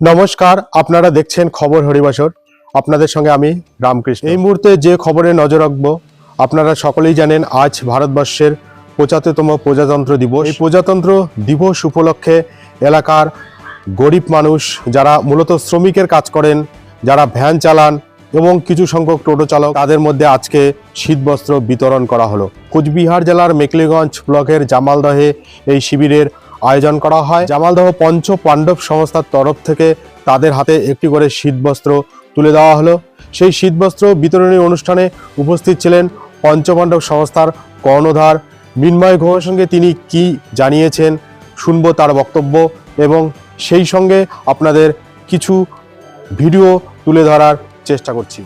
নমস্কার, আপনারা দেখছেন খবর হরিবাসর। আপনাদের সঙ্গে আমি রামকৃষ্ণ। এই মুহূর্তে যে খবরে নজর রাখব, আপনারা সকলেই জানেন, আজ ভারতবর্ষের পঁচাত্তরতম প্রজাতন্ত্র দিবস। এই প্রজাতন্ত্র দিবস উপলক্ষে এলাকার গরিব মানুষ, যারা মূলত শ্রমিকের কাজ করেন, যারা ভ্যান চালান এবং কিছু সংখ্যক টোটো চালক, তাদের মধ্যে আজকে শীতবস্ত্র বিতরণ করা হলো। কোচবিহার জেলার মেকলিগঞ্জ ব্লকের জামালদহে এই শিবিরের আয়োজন করা হয়। জামালদহ পঞ্চ পাণ্ডব সংস্থার তরফ থেকে তাদের হাতে একটি করে শীতবস্ত্র তুলে দেওয়া হলো। সেই শীতবস্ত্র বিতরণী অনুষ্ঠানে উপস্থিত ছিলেন পঞ্চপাণ্ডব সংস্থার কর্ণধার মিন্ময় ঘোষের সঙ্গে তিনি কি জানিয়েছেন শুনব তার বক্তব্য এবং সেই সঙ্গে আপনাদের কিছু ভিডিও তুলে ধরার চেষ্টা করছি।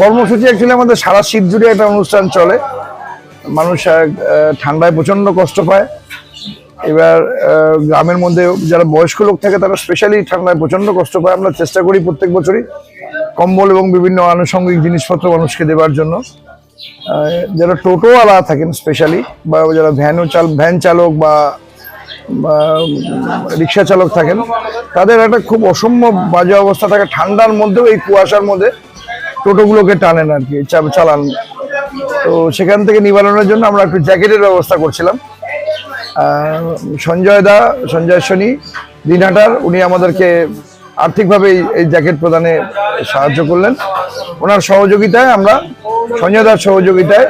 কর্মসূচি অ্যাকচুয়ালি আমাদের সারা শীত জুড়ে একটা অনুষ্ঠান চলে। মানুষ ঠান্ডায় প্রচণ্ড কষ্ট পায়। এবার গ্রামের মধ্যে যারা বয়স্ক লোক থাকে, তারা স্পেশালি ঠান্ডায় প্রচণ্ড কষ্ট পায়। আমরা চেষ্টা করি প্রত্যেক বছরই কম্বল এবং বিভিন্ন আনুষঙ্গিক জিনিসপত্র মানুষকে দেওয়ার জন্য। যারা টোটো আলা থাকেন স্পেশালি বা যারা ভ্যানও চাল ভ্যান চালক বা, রিক্সা চালক থাকেন, তাদের একটা খুব অসম্ভব বাজে অবস্থা থাকে। ঠান্ডার মধ্যেও, এই কুয়াশার মধ্যে টোটোগুলোকে টানেন আর কি চালান। তো সেখান থেকে নিবারণের জন্য আমরা একটু জ্যাকেটের ব্যবস্থা করছিলাম। সঞ্জয় দা সঞ্জয় শনি দিনহাটার উনি আমাদেরকে আর্থিকভাবে এই- জ্যাকেট প্রদানে সাহায্য করলেন। ওনার সহযোগিতায় আমরা সঞ্জয় দার সহযোগিতায়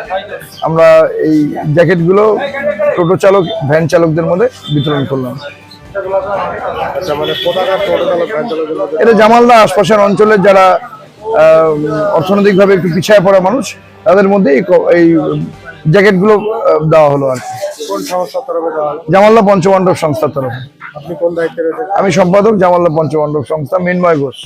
আমরা এই জ্যাকেটগুলো টোটো চালক ভ্যান চালকদের মধ্যে বিতরণ করলাম। এটা জামালদা আশপাশের অঞ্চলের যারা অর্থনৈতিকভাবে একটু পিছিয়ে পড়া মানুষ তাদের মধ্যে এই জ্যাকেটগুলো জ্যাকেটগুলো দেওয়া হলো আর কি। কোন সংস্থার তরফে আমি সম্পাদক জামাল্লা পঞ্চমান্ডব সংস্থা মিনময় ঘোষ।